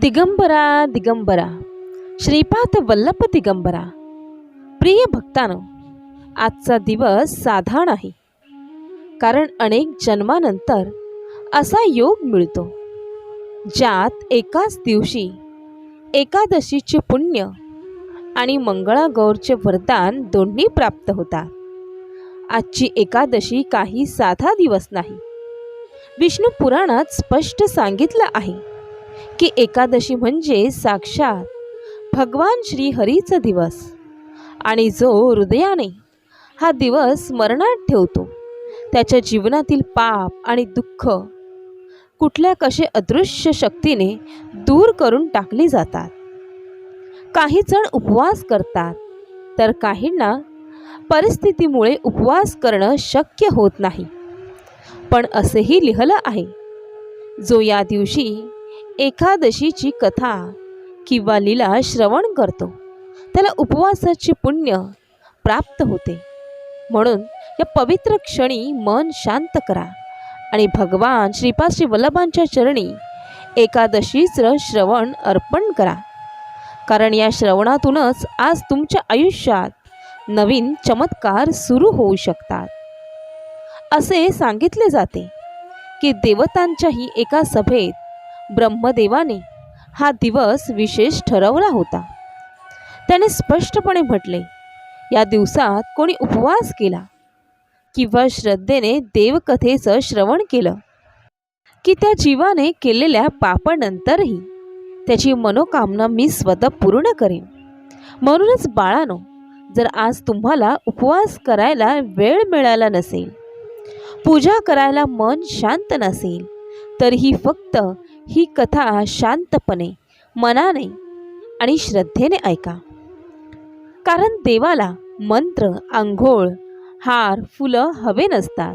दिगंबरा दिगंबरा. श्रीपाद वल्लभ दिगंबरा. प्रिय भक्तानो आजचा दिवस साधा नाही. कारण अनेक जन्मानंतर असा योग मिळतो ज्यात एकाच दिवशी एकादशीचे पुण्य आणि मंगळागौरचे वरदान दोन्ही प्राप्त होतात. आजची एकादशी काही साधा दिवस नाही. विष्णू पुराणात स्पष्ट सांगितलं आहे. की एकादशी म्हणजे साक्षात भगवान श्री हरीचा दिवस. आणि जो हृदयाने हा दिवस स्मरणात ठेवतो त्याच्या जीवनातील पाप आणि दुःख कुठल्या कसे अदृश्य शक्तीने दूर करून टाकली जातात. काही जण उपवास करतात तर काहींना परिस्थितीमुळे उपवास करणं शक्य होत नाही. पण असेही लिहिलं आहे जो या दिवशी एकादशीची कथा किंवा लीला श्रवण करतो. त्याला उपवासाचे पुण्य प्राप्त होते. म्हणून या पवित्र क्षणी मन शांत करा आणि भगवान श्रीपाद श्री वल्लभांच्या चरणी एकादशीचं श्रवण अर्पण करा. कारण या श्रवणातूनच आज तुमच्या आयुष्यात नवीन चमत्कार सुरू होऊ शकतात. असे सांगितले जाते की देवतांच्याही एका सभेत ब्रह्मदेवाने हा दिवस विशेष ठरवला होता. त्याने स्पष्टपणे म्हटले या दिवसात कोणी उपवास केला किंवा श्रद्धेने देवकथेचं श्रवण केलं की त्या जीवाने केलेल्या पापानंतरही त्याची मनोकामना मी स्वतः पूर्ण करेन. म्हणूनच बाळानो जर आज तुम्हाला उपवास करायला वेळ मिळाला नसेल पूजा करायला मन शांत नसेल तर ही फक्त ही कथा शांतपणे मनाने आणि श्रद्धेने ऐका. कारण देवाला मंत्र आंघोळ हार फुलं हवे नसतात.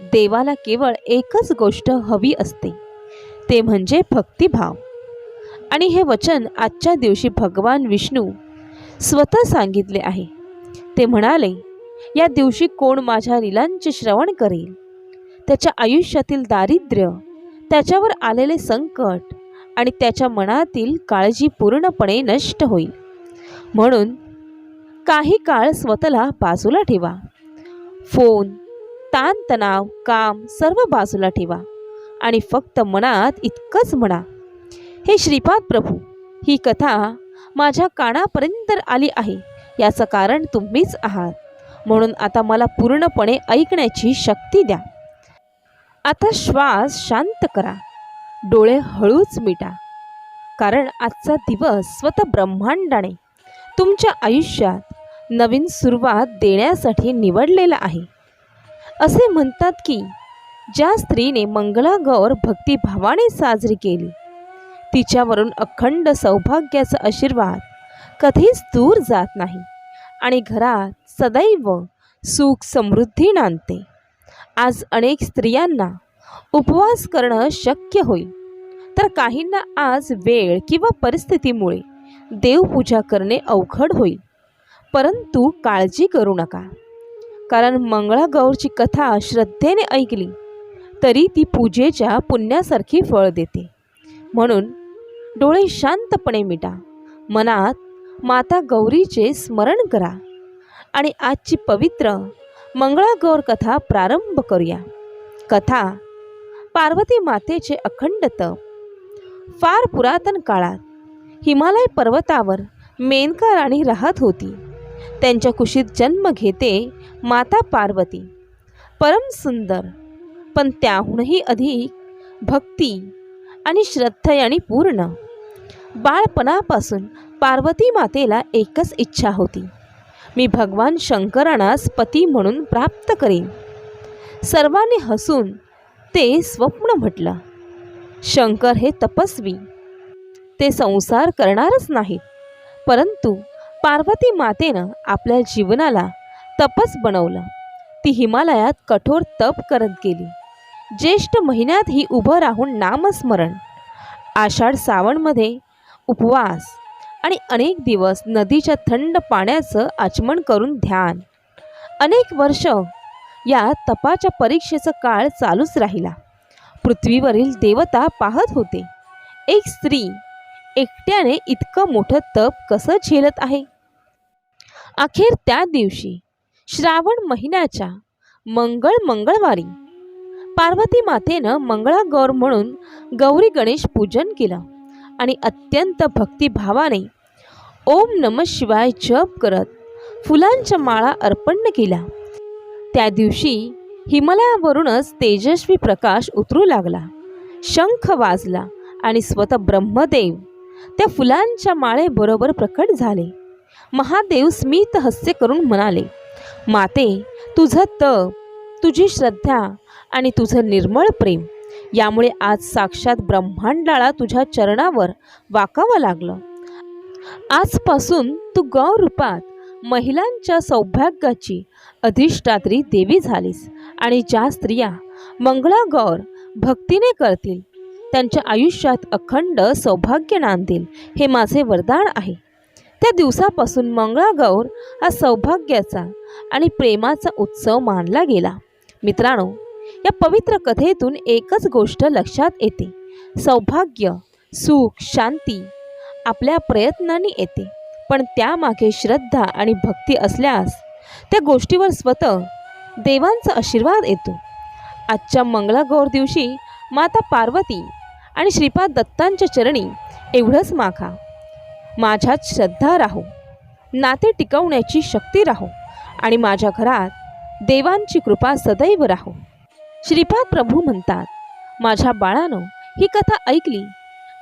देवाला केवळ एकच गोष्ट हवी असते. ते म्हणजे भक्तिभाव. आणि हे वचन आजच्या दिवशी भगवान विष्णू स्वतः सांगितले आहे. ते म्हणाले या दिवशी कोण माझ्या लीलांचे श्रवण करेल? त्याच्या आयुष्यातील दारिद्र्य त्याच्यावर आलेले संकट आणि त्याच्या मनातील काळजी पूर्णपणे नष्ट होईल. म्हणून काही काळ स्वतःला बाजूला ठेवा. फोन ताणतणाव काम सर्व बाजूला ठेवा आणि फक्त मनात इतकंच म्हणा. हे श्रीपाद प्रभू ही कथा माझ्या कानापर्यंत आली आहे. याचं कारण तुम्हीच आहात. म्हणून आता मला पूर्णपणे ऐकण्याची शक्ती द्या. आता श्वास शांत करा. डोळे हळूच मिटा. कारण आजचा दिवस स्वतः ब्रह्मांडाने तुमच्या आयुष्यात नवीन सुरुवात देण्यासाठी निवडलेला आहे. असे म्हणतात की ज्या स्त्रीने मंगळागौर भक्तिभावाने साजरी केली तिच्यावरून अखंड सौभाग्याचा आशीर्वाद कधीच दूर जात नाही आणि घरात सदैव सुख समृद्धी नांदते आज अनेक स्त्रियांना उपवास करणं शक्य होईल. तर काहींना आज वेळ किंवा परिस्थितीमुळे देवपूजा करणे अवघड होईल. परंतु काळजी करू नका. कारण मंगळागौरची कथा श्रद्धेने ऐकली तरी ती पूजेच्या पुण्यासारखी फळ देते. म्हणून डोळे शांतपणे मिटा. मनात माता गौरीचे स्मरण करा. आणि आजची पवित्र मंगळागौर कथा प्रारंभ करूया. कथा पार्वती मातेचे अखंड तप. फार पुरातन काळात हिमालय पर्वतावर मेनका राणी राहत होती. त्यांच्या कुशीत जन्म घेते माता पार्वती. परम सुंदर पण त्याहूनही अधिक भक्ती आणि श्रद्धेने पूर्ण. बाळपणापासून पार्वती मातेला एकच इच्छा होती. मी भगवान शंकरांनाच पती म्हणून प्राप्त करेन. सर्वांनी हसून ते स्वप्न म्हटलं. शंकर हे तपस्वी. ते संसार करणारच नाहीत परंतु पार्वती मातेनं आपल्या जीवनाला तपस बनवलं. ती हिमालयात कठोर तप करत गेली. ज्येष्ठ महिन्यात ही उभं राहून नामस्मरण. आषाढ सावणमध्ये उपवास आणि अनेक दिवस नदीच्या थंड पाण्याचं आचमन करून ध्यान. अनेक वर्ष या तपाच्या परीक्षेचा काळ चालूच राहिला. पृथ्वीवरील देवता पाहत होते. एक स्त्री एकट्याने इतकं मोठं तप कसं झेलत आहे? अखेर त्या दिवशी श्रावण महिन्याच्या मंगळ मंगळवारी पार्वती मातेनं मंगळागौर म्हणून गौरी गणेश पूजन केलं. आणि अत्यंत भक्तिभावाने ओम नम शिवाय जप करत फुलांच्या माळा अर्पण केल्या. त्या दिवशी हिमालयावरूनच तेजस्वी प्रकाश उतरू लागला. शंख वाजला आणि स्वतः ब्रह्मदेव त्या फुलांच्या माळेबरोबर प्रकट झाले. महादेव स्मित हस्य करून म्हणाले माते तुझं तप तुझी श्रद्धा आणि तुझं निर्मळ प्रेम यामुळे आज साक्षात ब्रह्मांडाला तुझ्या चरणावर वाकावं लागलं. आजपासून तू गौ रूपात महिलांच्या सौभाग्याची अधिष्ठात्री देवी झालीस आणि ज्या स्त्रिया मंगळागौर भक्तीने करतील त्यांच्या आयुष्यात अखंड सौभाग्य नांदेल हे माझे वरदान आहे. त्या दिवसापासून मंगळागौर हा सौभाग्याचा आणि प्रेमाचा उत्सव मानला गेला. मित्रांनो या पवित्र कथेतून एकच गोष्ट लक्षात येते. सौभाग्य सुख शांती आपल्या प्रयत्नांनी येते. पण त्यामागे श्रद्धा आणि भक्ती असल्यास त्या गोष्टीवर स्वतः देवांचा आशीर्वाद येतो. आजच्या मंगळागौर दिवशी माता पार्वती आणि श्रीपाद दत्तांच्या चरणी एवढंच मागा. माझ्यात श्रद्धा राहो. नाते टिकवण्याची शक्ती राहो. आणि माझ्या घरात देवांची कृपा सदैव राहो. श्रीपाद प्रभू म्हणतात माझ्या बाळानं ही कथा ऐकली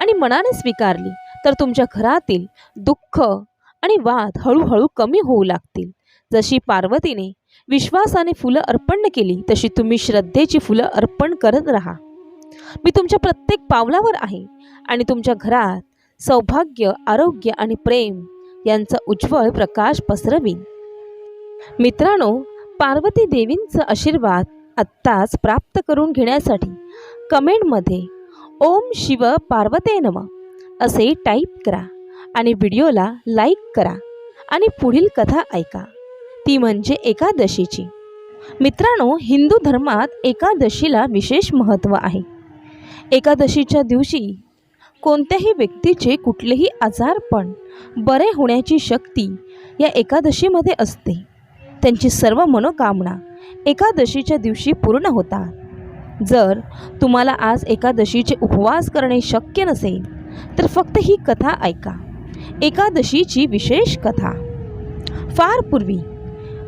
आणि मनाने स्वीकारली तर तुमच्या घरातील दुःख आणि वाद हळूहळू कमी होऊ लागतील. जशी पार्वतीने विश्वासाने फुलं अर्पण केली तशी तुम्ही श्रद्धेची फुलं अर्पण करत राहा. मी तुमच्या प्रत्येक पावलावर आहे आणि तुमच्या घरात सौभाग्य आरोग्य आणि प्रेम यांचा उज्ज्वल प्रकाश पसरवीन. मित्रांनो पार्वती देवींचा आशीर्वाद आत्ताच प्राप्त करून घेण्यासाठी कमेंटमध्ये ओम शिव पार्वते नम असे टाईप करा आणि व्हिडिओला लाईक करा आणि पुढील कथा ऐका. ती म्हणजे एकादशीची. मित्रांनो हिंदू धर्मात एकादशीला विशेष महत्त्व आहे. एकादशीच्या दिवशी कोणत्याही व्यक्तीचे कुठलेही आजारपण बरे होण्याची शक्ती या एकादशीमध्ये असते. त्यांची सर्व मनोकामना एकादशीच्या दिवशी पूर्ण होतात. जर तुम्हाला आज एकादशीचे उपवास करणे शक्य नसेल तर फक्त ही कथा ऐका. एकादशीची विशेष कथा. फार पूर्वी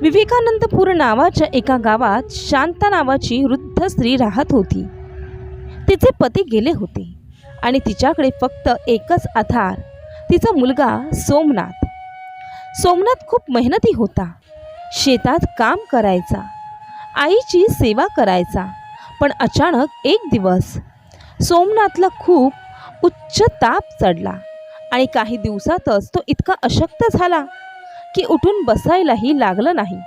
विवेकानंदपूर नावाच्या एका गावात शांता नावाची वृद्ध स्त्री राहत होती. तिचे पती गेले होते आणि तिच्याकडे फक्त एकच आधार तिचा मुलगा सोमनाथ. सोमनाथ खूप मेहनती होता. शेतात काम करायचा. आईची सेवा करायचा. पण अचानक एक दिवस सोमनाथला खूप उच्च ताप चढला आणि काही दिवसातच तो इतका अशक्त झाला की उठून बसायलाही लागलं नाही.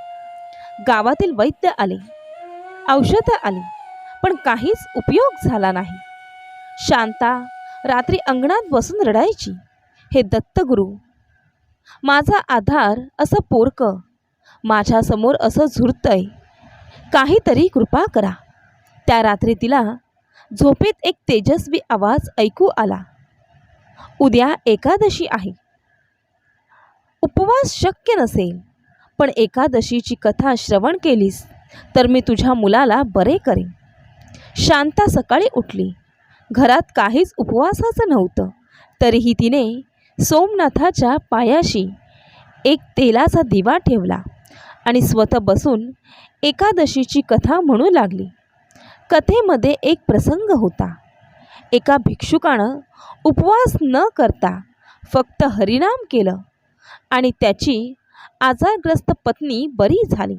गावातील वैद्य आले. औषधं आली पण काहीच उपयोग झाला नाही. शांता रात्री अंगणात बसून रडायची. हे दत्तगुरू माझा आधार असं पोरकं माझ्यासमोर असं झुरतंय. काहीतरी कृपा करा. त्या रात्री तिला झोपेत एक तेजस्वी आवाज ऐकू आला. उद्या एकादशी आहे. उपवास शक्य नसेल पण एकादशीची कथा श्रवण केलीस तर मी तुझ्या मुलाला बरे करेन. शांता सकाळी उठली. घरात काहीच उपवासाचं नव्हतं तरीही तिने सोमनाथाच्या पायाशी एक तेलाचा दिवा ठेवला. आणि स्वतः बसून एकादशीची कथा म्हणू लागली. कथेमध्ये एक प्रसंग होता. एका भिक्षुकानं उपवास न करता फक्त हरिनाम केलं आणि त्याची आजारग्रस्त पत्नी बरी झाली.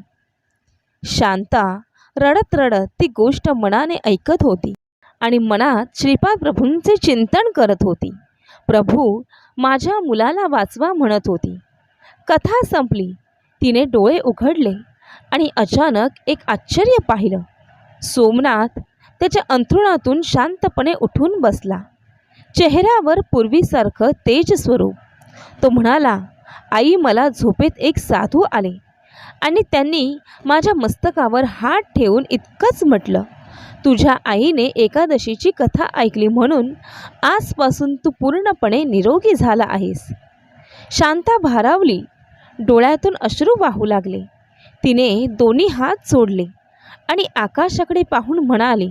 शांता रडत रडत ती गोष्ट मनाने ऐकत होती आणि मनात श्रीपाद प्रभूंचे चिंतन करत होती. प्रभू माझ्या मुलाला वाचवा म्हणत होती. कथा संपली. तिने डोळे उघडले आणि अचानक एक आश्चर्य पाहिलं. सोमनाथ त्याच्या अंथरुणातून शांतपणे उठून बसला. चेहऱ्यावर पूर्वीसारखं तेज स्वरूप. तो म्हणाला आई मला झोपेत एक साधू आले आणि त्यांनी माझ्या मस्तकावर हात ठेवून इतकंच म्हटलं तुझ्या आईने एकादशीची कथा ऐकली म्हणून आजपासून तू पूर्णपणे निरोगी झाला आहेस. शांता भारावली डोळ्यातून अश्रू वाहू लागले. तिने दोन्ही हात जोडले आणि आकाशाकडे पाहून म्हणाली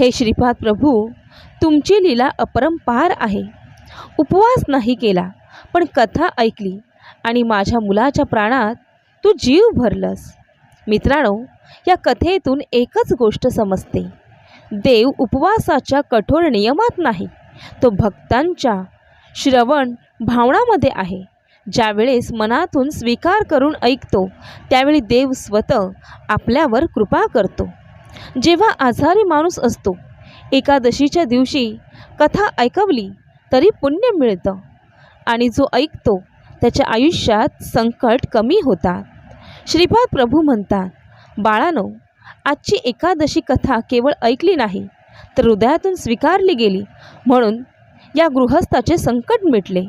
हे श्रीपाद प्रभू तुमची लीला अपरंपार आहे. उपवास नाही केला पण कथा ऐकली आणि माझ्या मुलाच्या प्राणात तू जीव भरलंस. मित्रांनो या कथेतून एकच गोष्ट समजते. देव उपवासाच्या कठोर नियमात नाही. तो भक्तांच्या श्रवण भावनामध्ये आहे. ज्यावेळेस मनातून स्वीकार करून ऐकतो त्यावेळी देव स्वतः आपल्यावर कृपा करतो. जेव्हा आजारी माणूस असतो एकादशीच्या दिवशी कथा ऐकवली तरी पुण्य मिळतं आणि जो ऐकतो त्याच्या आयुष्यात संकट कमी होतात. श्रीपाद प्रभू म्हणतात बाळानो आजची एकादशी कथा केवळ ऐकली नाही तर हृदयातून स्वीकारली गेली म्हणून या गृहस्थाचे संकट मिटले.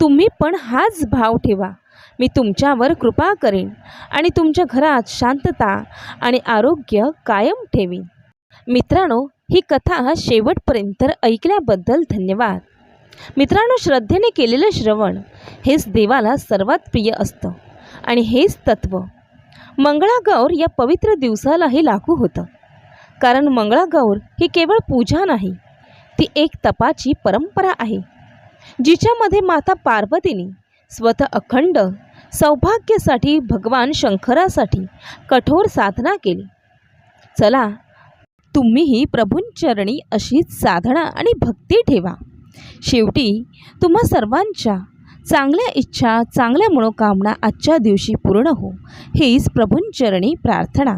तुम्ही पण हाच भाव ठेवा. मी तुमच्यावर कृपा करेन आणि तुमच्या घरात शांतता आणि आरोग्य कायम ठेवीन. मित्रांनो ही कथा शेवटपर्यंत ऐकल्याबद्दल धन्यवाद. मित्रांनो श्रद्धेने केलेलं श्रवण हेच देवाला सर्वात प्रिय असतं आणि हेच तत्त्व मंगळागौर या पवित्र दिवसालाही लागू होतं. कारण मंगळागौर ही केवळ पूजा नाही ती एक तपाची परंपरा आहे. जिच्यामध्ये माता पार्वतीने स्वतः अखंड सौभाग्यासाठी भगवान शंकरासाठी कठोर साधना केली. चला तुम्हीही प्रभूंचरणी अशीच साधना आणि भक्ती ठेवा. शेवटी तुम्हा सर्वांच्या चांगल्या इच्छा चांगल्या मनोकामना आजच्या दिवशी पूर्ण हो. हीच प्रभूंचरणी प्रार्थना.